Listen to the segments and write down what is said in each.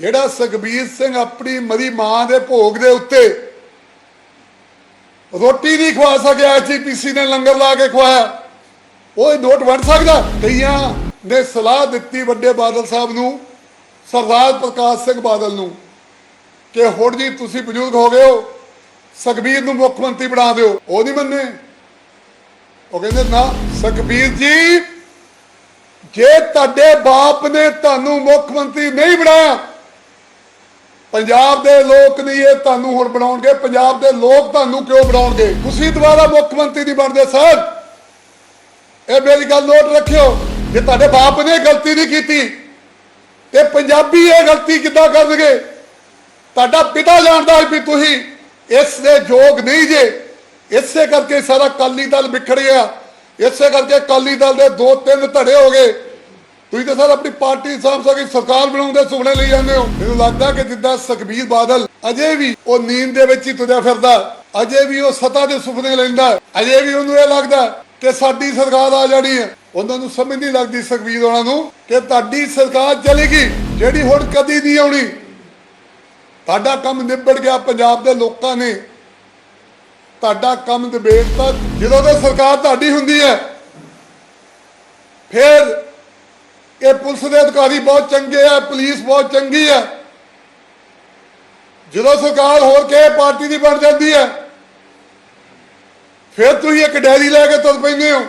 ਜਿਹੜਾ ਸੁਖਬੀਰ ਸਿੰਘ ਆਪਣੀ ਮਰੀ ਮਾਂ ਦੇ ਭੋਗ ਦੇ ਉੱਤੇ ਰੋਟੀ ਨਹੀਂ ਖਵਾ ਸਕਿਆ ਐਚਪੀਸੀ ਨੇ ਲੰਗਰ ਲਾ ਕੇ ਖਵਾਇਆ, ਉਹ ਨੋਟ ਵੰਡ ਸਕਦਾ? ਕਈਆਂ ਨੇ ਸਲਾਹ ਦਿੱਤੀ ਵੱਡੇ ਬਾਦਲ ਸਾਹਿਬ ਨੂੰ, ਸਰਦਾਰ ਪ੍ਰਕਾਸ਼ ਸਿੰਘ ਬਾਦਲ ਨੂੰ, ਕਿ ਹੁਣ ਜੀ ਤੁਸੀਂ ਬਜ਼ੁਰਗ ਹੋ ਗਏ ਹੋ, ਸੁਖਬੀਰ ਨੂੰ ਮੁੱਖ ਮੰਤਰੀ ਬਣਾ ਦਿਓ। ਉਹ ਨਹੀਂ ਮੰਨੇ। ਉਹ ਕਹਿੰਦੇ, ਨਾ, ਸੁਖਬੀਰ ਜੀ, ਜੇ ਤੁਹਾਡੇ ਬਾਪ ਨੇ ਤੁਹਾਨੂੰ ਮੁੱਖ ਮੰਤਰੀ ਨਹੀਂ ਬਣਾਇਆ ਪੰਜਾਬ ਦੇ ਲੋਕ ਨਹੀਂ ਇਹ ਤੁਹਾਨੂੰ ਹੁਣ ਬਣਾਉਣਗੇ, ਪੰਜਾਬ ਦੇ ਲੋਕ ਤੁਹਾਨੂੰ ਕਿਉਂ ਬਣਾਉਣਗੇ? ਤੁਸੀਂ ਦੁਬਾਰਾ ਮੁੱਖ ਮੰਤਰੀ ਨਹੀਂ ਬਣਦੇ, ਸਰ। ਇਹ ਮੇਰੀ ਗੱਲ ਨੋਟ ਰੱਖਿਓ, ਜੇ ਤੁਹਾਡੇ ਬਾਪ ਨੇ ਗਲਤੀ ਨਹੀਂ ਕੀਤੀ, ਤੇ ਪੰਜਾਬੀ ਇਹ ਗਲਤੀ ਕਿੱਦਾਂ ਕਰਨਗੇ? ਤੁਹਾਡਾ ਪਿਤਾ ਜਾਣਦਾ ਹੈ ਵੀ ਤੁਸੀਂ ਇਸ ਦੇ ਯੋਗ ਨਹੀਂ ਜੇ। ਇਸੇ ਕਰਕੇ ਸਾਰਾ ਕਾਲੀ ਦਲ ਵਿਖੜ ਗਿਆ। ਇਸੇ ਕਰਕੇ ਕਾਲੀ ਦਲ ਦੇ ਦੋ ਤਿੰਨ ਧੜੇ ਹੋ ਗਏ। ਤੁਸੀਂ ਤਾਂ ਸਰ ਆਪਣੀ ਪਾਰਟੀ ਸਾਂਭ ਸਕੇ ਸਰਕਾਰ ਬਣਾਉਣ ਦੇ ਸੁਪਨੇ ਲਈ ਜਾਂਦੇ ਹੋ। ਮੈਨੂੰ ਲੱਗਦਾ ਕਿ ਜਿੱਦਾਂ ਸੁਖਬੀਰ ਬਾਦਲ ਅਜੇ ਵੀ ਉਹ ਨੀਂਦ ਦੇ ਵਿੱਚ ਹੀ ਤੁਰਿਆ ਫਿਰਦਾ, ਅਜੇ ਵੀ ਉਹ ਸਤਾ ਦੇ ਸੁਪਨੇ ਲੈਂਦਾ, ਅਜੇ ਵੀ ਉਹਨੂੰ ਇਹ ਲੱਗਦਾ ਕਿ ਸਾਡੀ ਸਰਕਾਰ ਆ ਜਾਣੀ ਹੈ। ਉਹਨਾਂ ਨੂੰ ਸਮਝ ਨਹੀਂ ਲੱਗਦੀ ਸੁਖਬੀਰ ਉਹਨਾਂ ਨੂੰ ਕਿ ਤੁਹਾਡੀ ਸਰਕਾਰ ਚਲੇਗੀ, ਜਿਹੜੀ ਹੁਣ ਕਦੀ ਨਹੀਂ ਆਉਣੀ। ਤੁਹਾਡਾ ਕੰਮ ਨਿਬੜ ਗਿਆ ਪੰਜਾਬ ਦੇ ਲੋਕਾਂ ਨੇ। ਤੁਹਾਡਾ ਕੰਮ ਨਿਬੇੜਤਾ ਜਦੋਂ ਤੇ ਸਰਕਾਰ ਤੁਹਾਡੀ ਹੁੰਦੀ ਹੈ। ਫਿਰ ਇਹ ਪੁਲਿਸ ਦੇ ਅਧਿਕਾਰੀ ਬਹੁਤ ਚੰਗੇ ਆ, ਪੁਲਿਸ ਬਹੁਤ ਚੰਗੀ ਹੈ ਜਦੋਂ ਸਰਕਾਰ ਹੋਰ ਕਿਸੇ ਪਾਰਟੀ ਦੀ ਬਣ ਜਾਂਦੀ ਹੈ ਫਿਰ ਤੁਸੀਂ ਇੱਕ ਡੈਰੀ ਲੈ ਕੇ ਤੁਰ ਪੈਂਦੇ ਹੋ।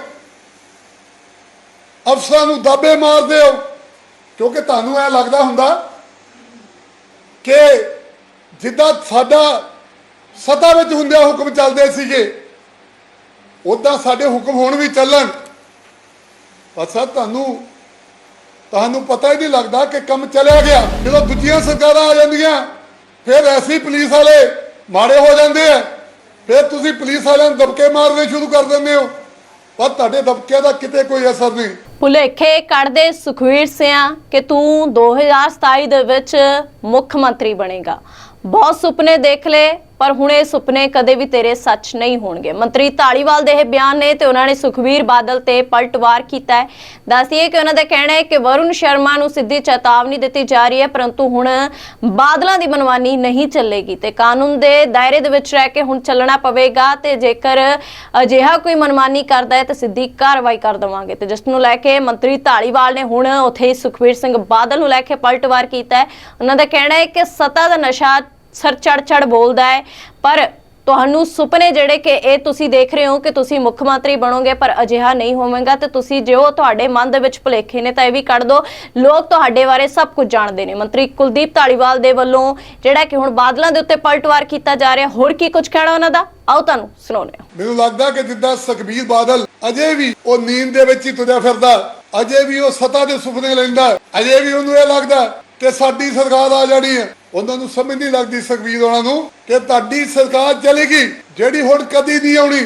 ਅਫਸਰਾਂ ਨੂੰ ਦਾਬੇ ਮਾਰਦੇ ਹੋ, ਕਿਉਂਕਿ ਤੁਹਾਨੂੰ ਇਹ ਲੱਗਦਾ ਹੁੰਦਾ ਕਿ ਜਿੱਦਾਂ ਸਾਡਾ ਸਤਾ ਵਿੱਚ ਹੁੰਦਿਆਂ ਹੁਕਮ ਚੱਲਦੇ ਸੀਗੇ ਉਦਾਂ ਸਾਡੇ ਹੁਕਮ ਹੁਣ ਵੀ ਚੱਲਣ। ਅੱਛਾ ਤੁਹਾਨੂੰ ਤੁਹਾਨੂੰ ਪਤਾ ਹੀ ਨਹੀਂ ਲੱਗਦਾ ਕਿ ਕੰਮ ਚੱਲਿਆ ਗਿਆ। ਜਦੋਂ ਦੂਜੀਆਂ ਸਰਕਾਰਾਂ ਆ ਜਾਂਦੀਆਂ, ਫਿਰ ਐਸੀ ਪੁਲਿਸ ਵਾਲੇ ਮਾੜੇ ਹੋ ਜਾਂਦੇ ਆ। ਫਿਰ ਤੁਸੀਂ ਪੁਲਿਸ ਵਾਲਿਆਂ ਨੂੰ ਦਬਕੇ ਮਾਰਨੇ ਸ਼ੁਰੂ ਕਰ ਦਿੰਦੇ ਹੋ। ਪਰ ਤੁਹਾਡੇ ਦਬਕਿਆਂ ਦਾ ਕਿਤੇ ਕੋਈ ਅਸਰ ਨਹੀਂ। ਭੁਲੇਖੇ ਕੱਢਦੇ ਸੁਖਵੀਰ ਸਿਆ ਕਿ ਤੂੰ 2027 ਦੇ ਵਿੱਚ ਮੁੱਖ ਮੰਤਰੀ ਬਣੇਗਾ। ਬਹੁਤ ਸੁਪਨੇ ਦੇਖ ਲਏ ਪਰ ਹੁਣ ਇਹ ਸੁਪਨੇ ਕਦੇ ਵੀ ਤੇਰੇ ਸੱਚ ਨਹੀਂ ਹੋਣਗੇ। ਮੰਤਰੀ ਢਾਲੀਵਾਲ ਦੇ ਇਹ ਬਿਆਨ ਨੇ ਤੇ ਉਹਨਾਂ ਨੇ ਸੁਖਵੀਰ ਬਾਦਲ ਤੇ ਪਲਟਵਾਰ ਕੀਤਾ ਹੈ। ਦੱਸਿਏ ਕਿ ਉਹਨਾਂ ਦਾ ਕਹਿਣਾ ਹੈ ਕਿ ਵਰੁਣ ਸ਼ਰਮਾ ਨੂੰ ਸਿੱਧੀ ਚੇਤਾਵਨੀ ਦਿੱਤੀ ਜਾ ਰਹੀ ਹੈ, ਪਰੰਤੂ ਹੁਣ ਬਾਦਲਾਂ ਦੀ ਮਨਮਾਨੀ ਨਹੀਂ ਚੱਲੇਗੀ ਤੇ ਕਾਨੂੰਨ ਦੇ ਦਾਇਰੇ ਦੇ ਵਿੱਚ ਰਹਿ ਕੇ ਹੁਣ ਚੱਲਣਾ ਪਵੇਗਾ ਤੇ ਜੇਕਰ ਅਜਿਹਾ ਕੋਈ ਮਨਮਾਨੀ ਕਰਦਾ ਹੈ ਤਾਂ ਸਿੱਧੀ ਕਾਰਵਾਈ ਕਰ ਦੇਵਾਂਗੇ। ਤੇ ਜਿਸ ਨੂੰ ਲੈ ਕੇ ਮੰਤਰੀ ਢਾਲੀਵਾਲ ਨੇ ਹੁਣ ਉੱਥੇ ਹੀ ਸੁਖਵੀਰ ਸਿੰਘ ਬਾਦਲ ਨੂੰ ਲੈ ਕੇ ਪਲਟਵਾਰ ਕੀਤਾ ਹੈ। ਉਹਨਾਂ ਦਾ ਕਹਿਣਾ ਹੈ ਕਿ ਸੱਤਾ ਦਾ ਨਸ਼ਾ ਸਰ ਚੜ ਚੜ ਬੋਲਦਾ ਹੈ। ਪਰ ਤੁਹਾਨੂੰ ਸੁਪਨੇ ਜਿਹੜੇ ਕਿ ਇਹ ਤੁਸੀਂ ਦੇਖ ਰਹੇ ਹੋ ਕਿ ਤੁਸੀਂ ਮੁੱਖ ਮੰਤਰੀ ਬਣੋਗੇ, ਪਰ ਅਜਿਹਾ ਨਹੀਂ ਹੋਵੇਗਾ ਤੇ ਤੁਸੀਂ ਜੋ ਤੁਹਾਡੇ ਮਨ ਦੇ ਵਿੱਚ ਭੁਲੇਖੇ ਨੇ ਤਾਂ ਇਹ ਵੀ ਕੱਢ ਦਿਓ। ਲੋਕ ਤੁਹਾਡੇ ਬਾਰੇ ਸਭ ਕੁਝ ਜਾਣਦੇ ਨੇ। ਮੰਤਰੀ ਕੁਲਦੀਪ ਢਾਲੀਵਾਲ ਦੇ ਵੱਲੋਂ ਜਿਹੜਾ ਕਿ ਹੁਣ ਬਾਦਲਾਂ ਦੇ ਉੱਤੇ ਪਲਟਵਾਰ ਕੀਤਾ ਜਾ ਰਿਹਾ, ਹੋਰ ਕੀ ਕੁਝ ਕਹਿਣਾ ਉਹਨਾਂ ਦਾ? ਆਓ ਤੁਹਾਨੂੰ ਸੁਣਾਉਂਦੇ ਹਾਂ। ਮੈਨੂੰ ਲੱਗਦਾ ਕਿ ਜਿੱਦਾਂ ਸੁਖਬੀਰ ਬਾਦਲ ਅਜੇ ਵੀ ਉਹ ਨੀਂਦ ਦੇ ਵਿੱਚ ਹੀ ਤੁਰਿਆ ਫਿਰਦਾ, ਅਜੇ ਵੀ ਉਹ ਸਤਾ ਦੇ ਸੁਪਨੇ ਲੈਂਦਾ, ਅਜੇ ਵੀ ਉਹਨੂੰ ਇਹ ਲੱਗਦਾ ਕਿ ਸਾਡੀ ਸਰਕਾਰ ਆ ਜਾਣੀ ਹੈ। ਉਹਨਾਂ ਨੂੰ ਸਮਝ ਨਹੀਂ ਲੱਗਦੀ ਸੁਖਬੀਰ ਉਹਨਾਂ ਨੂੰ ਕਿ ਤੁਹਾਡੀ ਸਰਕਾਰ ਚਲੇਗੀ, ਜਿਹੜੀ ਹੁਣ ਕਦੀ ਨਹੀਂ ਆਉਣੀ।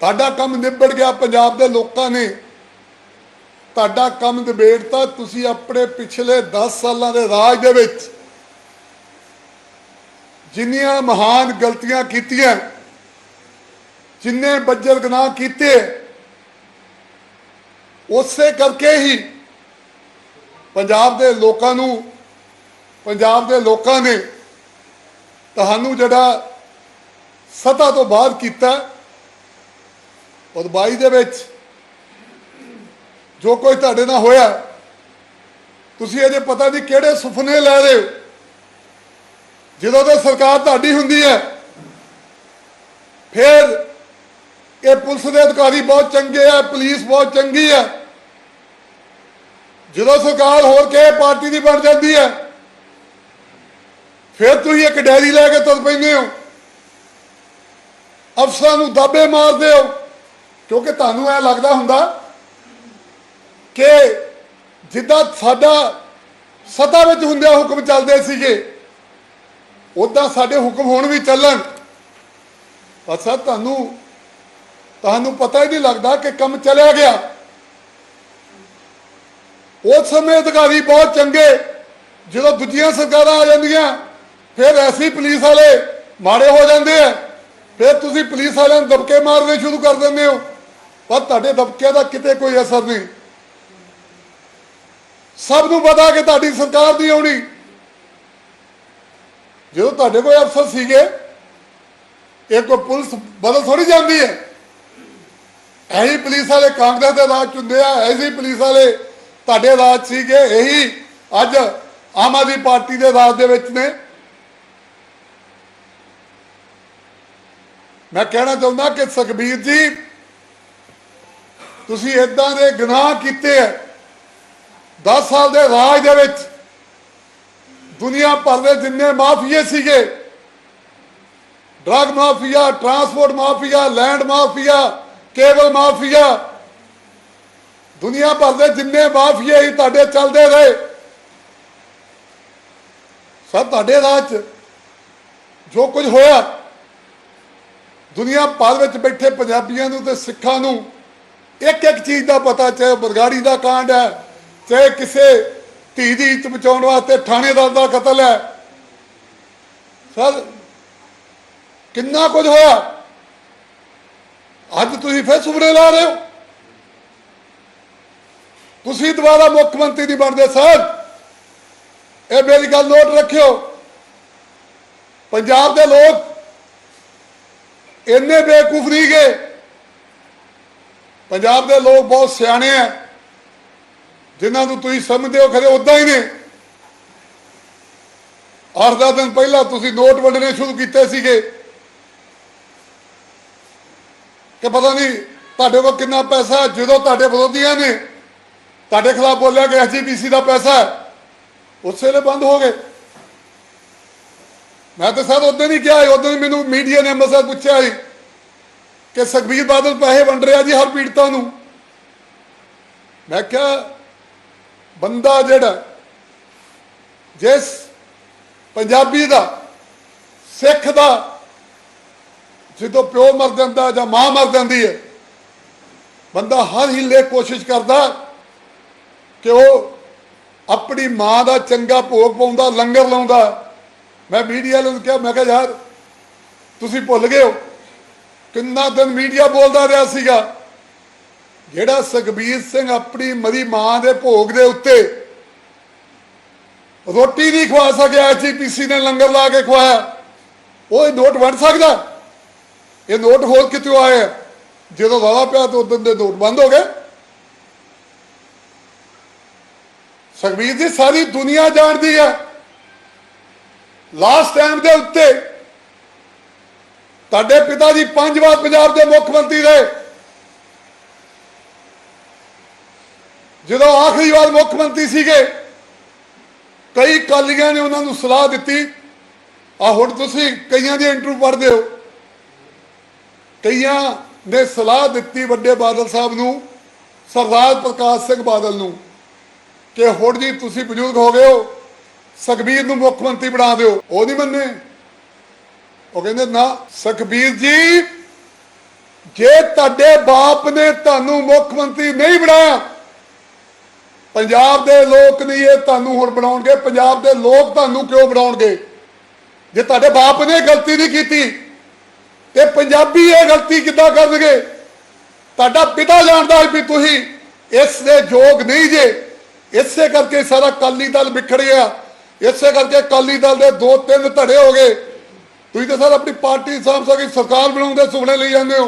ਤੁਹਾਡਾ ਕੰਮ ਨਿਬੜ ਗਿਆ ਪੰਜਾਬ ਦੇ ਲੋਕਾਂ ਨੇ। ਤੁਹਾਡਾ ਕੰਮ ਨਿਬੇੜਤਾ ਤੁਸੀਂ ਆਪਣੇ ਪਿਛਲੇ 10 ਸਾਲਾਂ ਦੇ ਰਾਜ ਦੇ ਵਿੱਚ। ਜਿੰਨੀਆਂ ਮਹਾਨ ਗਲਤੀਆਂ ਕੀਤੀਆਂ, ਜਿੰਨੇ ਬੱਜਰ ਗੁਨਾਹ ਕੀਤੇ, ਉਸੇ ਕਰਕੇ ਹੀ ਪੰਜਾਬ ਦੇ ਲੋਕਾਂ ਨੂੰ ਪੰਜਾਬ ਦੇ ਲੋਕਾਂ ਨੇ ਤੁਹਾਨੂੰ ਜਿਹੜਾ ਸਤਾ ਤੋਂ ਬਾਹਰ ਕੀਤਾ, ਔਰ 22 ਦੇ ਵਿੱਚ ਜੋ ਕੋਈ ਤੁਹਾਡੇ ਨਾਲ ਹੋਇਆ, ਤੁਸੀਂ ਅਜੇ ਪਤਾ ਨਹੀਂ ਕਿਹੜੇ ਸੁਪਨੇ ਲੈ ਰਹੇ ਹੋ। ਜਦੋਂ ਤੇ ਸਰਕਾਰ ਤੁਹਾਡੀ ਹੁੰਦੀ ਹੈ, ਫਿਰ ਇਹ ਪੁਲਿਸ ਦੇ ਅਧਿਕਾਰੀ ਬਹੁਤ ਚੰਗੇ ਆ, ਪੁਲਿਸ ਬਹੁਤ ਚੰਗੀ ਹੈ ਜਦੋਂ ਸਰਕਾਰ ਹੋਰ ਕਿਸੇ ਪਾਰਟੀ ਦੀ ਬਣ ਜਾਂਦੀ ਹੈ ਫਿਰ ਤੁਸੀਂ ਇੱਕ ਡੈਰੀ ਲੈ ਕੇ ਤੁਰ ਪੈਂਦੇ ਹੋ। ਅਫਸਰਾਂ ਨੂੰ ਦਾਬੇ ਮਾਰਦੇ ਹੋ। ਕਿਉਂਕਿ ਤੁਹਾਨੂੰ ਇਹ ਲੱਗਦਾ ਹੁੰਦਾ ਕਿ ਜਿੱਦਾਂ ਸਾਡਾ ਸਤਾ ਵਿੱਚ ਹੁੰਦਿਆਂ ਹੁਕਮ ਚੱਲਦੇ ਸੀਗੇ ਉਦਾਂ ਸਾਡੇ ਹੁਕਮ ਹੁਣ ਵੀ ਚੱਲਣ। ਅੱਛਾ ਤੁਹਾਨੂੰ ਤੁਹਾਨੂੰ ਪਤਾ ਹੀ ਨਹੀਂ ਲੱਗਦਾ ਕਿ ਕੰਮ ਚੱਲਿਆ ਗਿਆ। ਉਸ ਸਮੇਂ ਅਧਿਕਾਰੀ ਬਹੁਤ ਚੰਗੇ, ਜਦੋਂ ਦੂਜੀਆਂ ਸਰਕਾਰਾਂ ਆ ਜਾਂਦੀਆਂ ਫਿਰ ਐਸੀ ਪੁਲਿਸ ਵਾਲੇ ਮਾੜੇ ਹੋ ਜਾਂਦੇ ਆ। ਫਿਰ ਤੁਸੀਂ ਪੁਲਿਸ ਵਾਲਿਆਂ ਨੂੰ ਦਬਕੇ ਮਾਰਨੇ ਸ਼ੁਰੂ ਕਰ ਦਿੰਦੇ ਹੋ। ਪਰ ਤੁਹਾਡੇ ਦਬਕਿਆਂ ਦਾ ਕਿਤੇ ਕੋਈ ਅਸਰ ਨਹੀਂ। ਸਭ ਨੂੰ ਪਤਾ ਕਿ ਤੁਹਾਡੀ ਸਰਕਾਰ ਦੀ ਆਉਣੀ। ਜਦੋਂ ਤੁਹਾਡੇ ਕੋਲ ਅਫਸਰ ਸੀਗੇ, ਇਹ ਕੋਈ ਪੁਲਿਸ ਬਦਲ ਥੋੜੀ ਜਾਂਦੀ ਹੈ। ਇਹੀ ਪੁਲਿਸ ਵਾਲੇ ਕਾਂਗਰਸ ਦੇ ਰਾਜ ਚ ਹੁੰਦੇ ਆ, ਐਸੀ ਪੁਲਿਸ ਵਾਲੇ ਤੁਹਾਡੇ ਰਾਜ ਸੀਗੇ, ਇਹੀ ਅੱਜ ਆਮ ਆਦਮੀ ਪਾਰਟੀ ਦੇ ਰਾਜ ਦੇ ਵਿੱਚ ਨੇ। ਮੈਂ ਕਹਿਣਾ ਚਾਹੁੰਦਾ ਕਿ ਸੁਖਬੀਰ ਜੀ, ਤੁਸੀਂ ਇਦਾਂ ਦੇ ਗੁਨਾਹ ਕੀਤੇ ਹੈ 10 ਸਾਲ ਦੇ ਰਾਜ ਦੇ ਵਿੱਚ ਦੁਨੀਆ ਭਰ ਦੇ ਜਿੰਨੇ ਮਾਫੀਏ ਸੀਗੇ, drug mafia, transport mafia, land mafia, cable mafia, ਦੁਨੀਆ ਭਰ ਦੇ ਜਿੰਨੇ ਮਾਫੀਏ ਹੀ ਤੁਹਾਡੇ ਚੱਲਦੇ ਰਹੇ। ਸਭ ਤੁਹਾਡੇ ਰਾਜ 'ਚ ਜੋ ਕੁਝ ਹੋਇਆ ਦੁਨੀਆ ਭਰ ਵਿੱਚ ਬੈਠੇ ਪੰਜਾਬੀਆਂ ਨੂੰ ਤੇ ਸਿੱਖਾਂ ਨੂੰ ਇੱਕ ਇੱਕ ਚੀਜ਼ ਦਾ ਪਤਾ, ਚਾਹੇ ਬਰਗਾੜੀ ਦਾ ਕਾਂਡ ਹੈ, ਚਾਹੇ ਕਿਸੇ ਧੀ ਦੀ ਇੱਜ਼ਤ ਬਚਾਉਣ ਵਾਸਤੇ ਥਾਣੇਦਾਰ ਦਾ ਕਤਲ ਹੈ। ਸਰ, ਕਿੰਨਾ ਕੁਝ ਹੋਇਆ? ਅੱਜ ਤੁਸੀਂ ਫਿਰ ਸੁਪਨੇ ਲਾ ਰਹੇ ਹੋ? ਤੁਸੀਂ ਦੁਬਾਰਾ ਮੁੱਖ ਮੰਤਰੀ ਨਹੀਂ ਬਣਦੇ ਸਾਹਿਬ ਇਹ ਮੇਰੀ ਗੱਲ ਨੋਟ ਰੱਖਿਓ। ਪੰਜਾਬ ਦੇ ਲੋਕ ਇੰਨੇ ਬੇਵਕੂਫ ਨਹੀਂ ਗਏ। ਪੰਜਾਬ ਦੇ ਲੋਕ ਬਹੁਤ ਸਿਆਣੇ ਆ। ਜਿਨ੍ਹਾਂ ਨੂੰ ਤੁਸੀਂ ਸਮਝਦੇ ਹੋ ਖਰੇ ਉਦਾਂ ਹੀ ਨੇ। ਅੱਠ ਦਸ ਦਿਨ ਪਹਿਲਾਂ ਤੁਸੀਂ ਨੋਟ ਵੰਡਣੇ ਸ਼ੁਰੂ ਕੀਤੇ ਸੀਗੇ। ਕਿ ਪਤਾ ਨਹੀਂ ਤੁਹਾਡੇ ਕੋਲ ਕਿੰਨਾ ਪੈਸਾ ਜਦੋਂ ਤੁਹਾਡੇ ਵਿਰੋਧੀਆਂ ਨੇ ਤੁਹਾਡੇ ਖਿਲਾਫ ਬੋਲਿਆ ਕਿ ਐਸਜੀਪੀਸੀ ਦਾ ਪੈਸਾ ਹੈ, ਉਸੇ ਵੇਲੇ ਬੰਦ ਹੋ ਗਏ। ਮੈਂ ਤਾਂ ਸਰ ਉਦੋਂ ਨਹੀਂ ਕਿਹਾ ਉਦੋਂ ਹੀ ਮੈਨੂੰ ਮੀਡੀਆ ਨੇ ਅੰਮ੍ਰਿਤਸਰ ਪੁੱਛਿਆ ਸੀ ਕਿ ਸੁਖਬੀਰ ਬਾਦਲ ਪੈਸੇ ਵੰਡ ਰਿਹਾ ਜੀ ਹਰ ਪੀੜਤਾਂ ਨੂੰ। ਮੈਂ ਕਿਹਾ, ਬੰਦਾ ਜਿਹੜਾ, ਜਿਸ ਪੰਜਾਬੀ ਦਾ, ਸਿੱਖ ਦਾ, ਜਦੋਂ ਪਿਓ ਮਰ ਜਾਂਦਾ ਜਾਂ ਮਾਂ ਮਰ ਜਾਂਦੀ ਹੈ, ਬੰਦਾ ਹਰ ਹਿੱਲੇ ਕੋਸ਼ਿਸ਼ ਕਰਦਾ ਕਿ ਉਹ ਆਪਣੀ ਮਾਂ ਦਾ ਚੰਗਾ ਭੋਗ ਪਾਉਂਦਾ, ਲੰਗਰ ਲਾਉਂਦਾ ਮੈਂ ਮੀਡੀਆ ਨੂੰ ਕਿਹਾ, ਮੈਂ ਕਿਹਾ, ਯਾਰ, ਤੁਸੀਂ ਭੁੱਲ ਗਏ ਹੋ। ਕਿੰਨਾ ਦਿਨ ਮੀਡੀਆ ਬੋਲਦਾ ਰਿਹਾ ਸੀਗਾ। ਜਿਹੜਾ ਸੁਖਬੀਰ ਸਿੰਘ ਆਪਣੀ ਮਰੀ ਮਾਂ ਦੇ ਭੋਗ ਦੇ ਉੱਤੇ ਰੋਟੀ ਨਹੀਂ ਖਵਾ ਸਕਿਆ ਐਚਪੀਸੀ ਨੇ ਲੰਗਰ ਲਾ ਕੇ ਖਵਾਇਆ, ਉਹ ਇਹ ਨੋਟ ਵੰਡ ਸਕਦਾ? ਇਹ ਨੋਟ ਹੋਰ ਕਿਤੇ ਆਇਆ? ਜਦੋਂ ਰੌਲਾ ਪਿਆ ਤਾਂ ਉਦੋਂ ਦੇ ਨੋਟ ਬੰਦ ਹੋ ਗਏ। ਸੁਖਬੀਰ ਜੀ, ਸਾਰੀ ਦੁਨੀਆ ਜਾਣਦੀ ਹੈ। ਲਾਸਟ ਟਾਈਮ ਦੇ ਉੱਤੇ ਤੁਹਾਡੇ ਪਿਤਾ ਜੀ ਪੰਜ ਵਾਰ ਪੰਜਾਬ ਦੇ ਮੁੱਖ ਮੰਤਰੀ ਰਹੇ। ਜਦੋਂ ਆਖਰੀ ਵਾਰ ਮੁੱਖ ਮੰਤਰੀ ਸੀਗੇ, ਕਈ ਕਾਲੀਆਂ ਨੇ ਉਹਨਾਂ ਨੂੰ ਸਲਾਹ ਦਿੱਤੀ ਆ ਹੁਣ ਤੁਸੀਂ ਕਈਆਂ ਦੀ ਇੰਟਰਵਿਊ ਪੜ੍ਹਦੇ ਹੋ। ਕਈਆਂ ਨੇ ਸਲਾਹ ਦਿੱਤੀ ਵੱਡੇ ਬਾਦਲ ਸਾਹਿਬ ਨੂੰ, ਸਰਦਾਰ ਪ੍ਰਕਾਸ਼ ਸਿੰਘ ਬਾਦਲ ਨੂੰ, ਕਿ ਹੁਣ ਜੀ ਤੁਸੀਂ ਬਜ਼ੁਰਗ ਹੋ ਗਏ ਹੋ ਸੁਖਬੀਰ ਨੂੰ ਮੁੱਖ ਮੰਤਰੀ ਬਣਾ ਦਿਓ। ਉਹ ਨਹੀਂ ਮੰਨੇ। ਉਹ ਕਹਿੰਦੇ, ਨਾ, ਸੁਖਬੀਰ ਜੀ, ਜੇ ਤੁਹਾਡੇ ਬਾਪ ਨੇ ਤੁਹਾਨੂੰ ਮੁੱਖ ਮੰਤਰੀ ਨਹੀਂ ਬਣਾਇਆ, ਪੰਜਾਬ ਦੇ ਲੋਕ ਨਹੀਂ ਇਹ ਤੁਹਾਨੂੰ ਹੁਣ ਬਣਾਉਣਗੇ, ਪੰਜਾਬ ਦੇ ਲੋਕ ਤੁਹਾਨੂੰ ਕਿਉਂ ਬਣਾਉਣਗੇ? ਜੇ ਤੁਹਾਡੇ ਬਾਪ ਨੇ ਗਲਤੀ ਨਹੀਂ ਕੀਤੀ, ਤੇ ਪੰਜਾਬੀ ਇਹ ਗਲਤੀ ਕਿੱਦਾਂ ਕਰਨਗੇ? ਤੁਹਾਡਾ ਪਿਤਾ ਜਾਣਦਾ ਵੀ ਤੁਸੀਂ ਇਸ ਦੇ ਯੋਗ ਨਹੀਂ ਜੇ। ਇਸੇ ਕਰਕੇ ਸਾਰਾ ਕਾਲੀ ਦਲ ਵਿਖੜ ਗਿਆ। ਇਸੇ ਕਰਕੇ ਕਾਲੀ ਦਲ ਦੇ ਦੋ ਤਿੰਨ ਧੜੇ ਹੋ ਗਏ। ਤੁਸੀਂ ਤਾਂ ਸਰ ਆਪਣੀ ਪਾਰਟੀ ਸਾਂਭ ਸਕੇ ਸਰਕਾਰ ਬਣਾਉਣ ਦੇ ਸੁਪਨੇ ਲਈ ਜਾਂਦੇ ਹੋ।